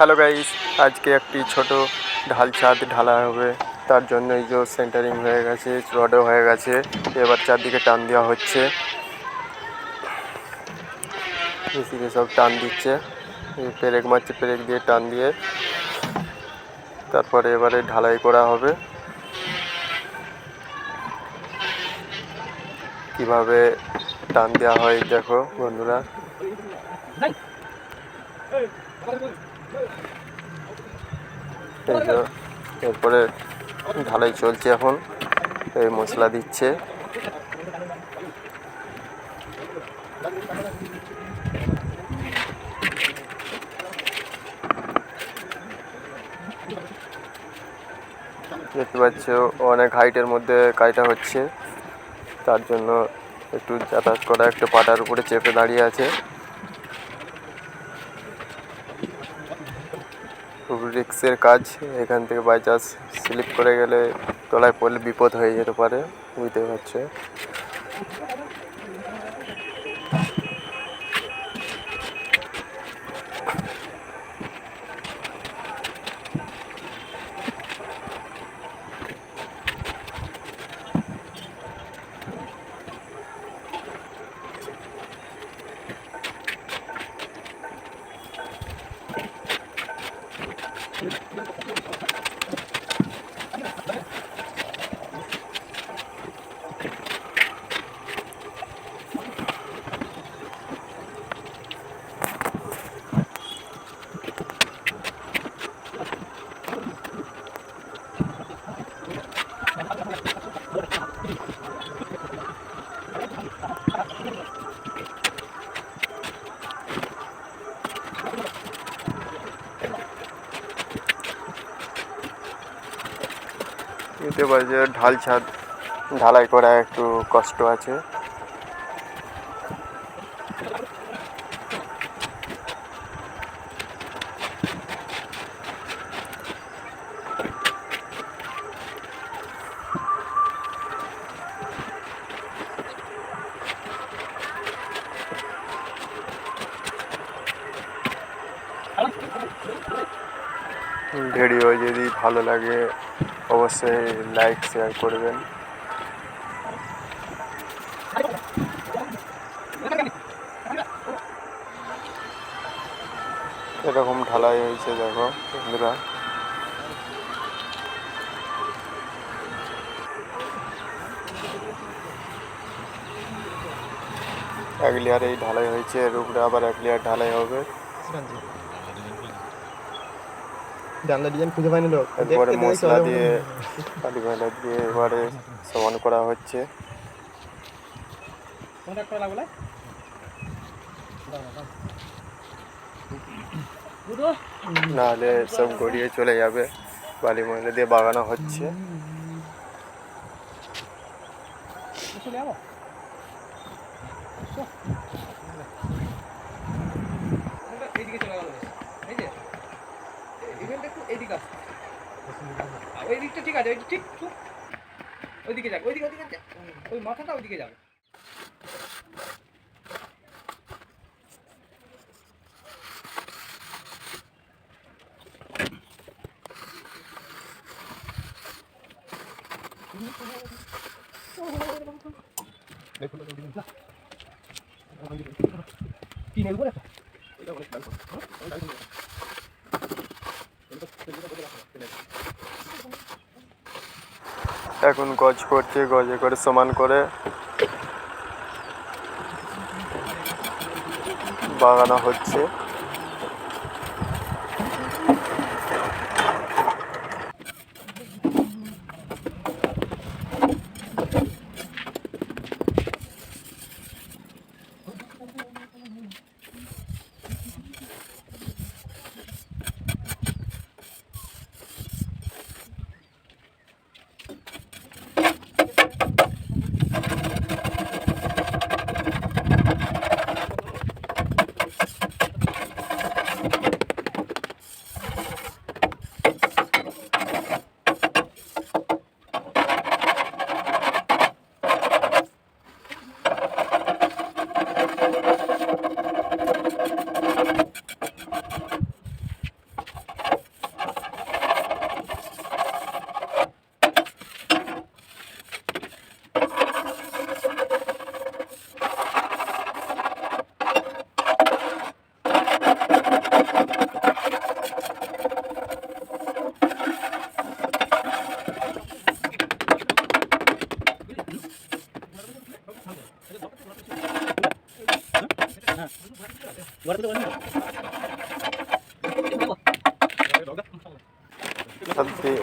Hello guys আজকে একটি ছোট ঢাল ছাদ ঢালা হবে তার জন্য এই যে সেন্টারিং হয়ে গেছে রডও হয়ে গেছে এবার চারদিকে টান দেওয়া হচ্ছে মিস্ত্রি সব টান দিচ্ছে পেরেক মারছে পেরেক দিয়ে টান দিয়ে তারপরে এবারে ঢালাই করা হবে কীভাবে টান দেওয়া হয় দেখো বন্ধুরা এরপরে ঢালাই চলছে এখন। এই মশলা দিচ্ছে। দেখতে পাচ্ছ, অনেক হাইটের মধ্যে কাজটা হচ্ছে। তার জন্য একটু যাতায়াত করা, একটু পাটার উপরে চেপে দাঁড়িয়ে আছে। রিক্সের কাজ, এখান থেকে বাই চান্স স্লিপ করে গেলে তলায় পড়লে বিপদ হয়ে যেতে পারে বুঝতে পারছে। বুঝতে বাজে ঢাল ছাদ ঢালাই করা একটু কষ্ট আছে। ভিডিও যদি ভালো লাগে, অবশ্যই লাইক শেয়ার করবেন। এরকম ঢালাই হয়েছে, দেখো, বন্ধুরা। এক লেয়ার এই ঢালাই হয়েছে, এর উপরে আবার এক লেয়ার ঢালাই হবে। জানলা ডিজাইন খুঁজে পাইনি লোক। এরপরে মশলা দিয়ে। কালি ভাইলা দিয়ে এবারে সমান করা হচ্ছে। নাহলে সব গড়িয়ে চলে যাবে। বালি ময়লা দিয়ে বাগানো হচ্ছে। এইদিকে চলে গেল এই যে এখানটা একটু এইদিকে আসছে ওই দিকটা ঠিক আছে, ওই ঠিক চুপ। ওইদিকে যাক, ওইদিকে ওইদিকে যাক। ওই মাথাটা ওইদিকে যাবে। কি নেব বলে? এখন গজ করছে গজে করে সমান করে বাগানো হচ্ছে।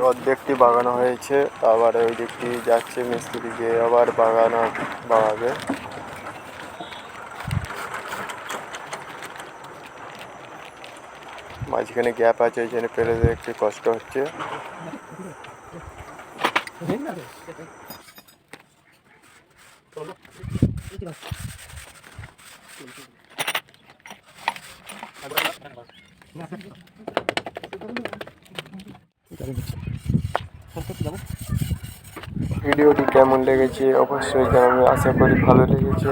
অর্ধেকটি বাগানো হয়েছে আবার ওই দিকটি যাচ্ছে মিস্ত্রি গিয়ে আবার বাগানো, বাগাবে। মাঝখানে গ্যাপ আছে, ওই জন্য পেলে একটু কষ্ট হচ্ছে। ভিডিওটি কেমন লেগেছে অবশ্যই জানাবে আশা করি ভালো লেগেছে।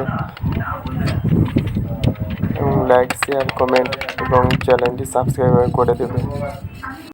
এবং লাইক শেয়ার কমেন্ট এবং চ্যানেলটি সাবস্ক্রাইব করে দেবে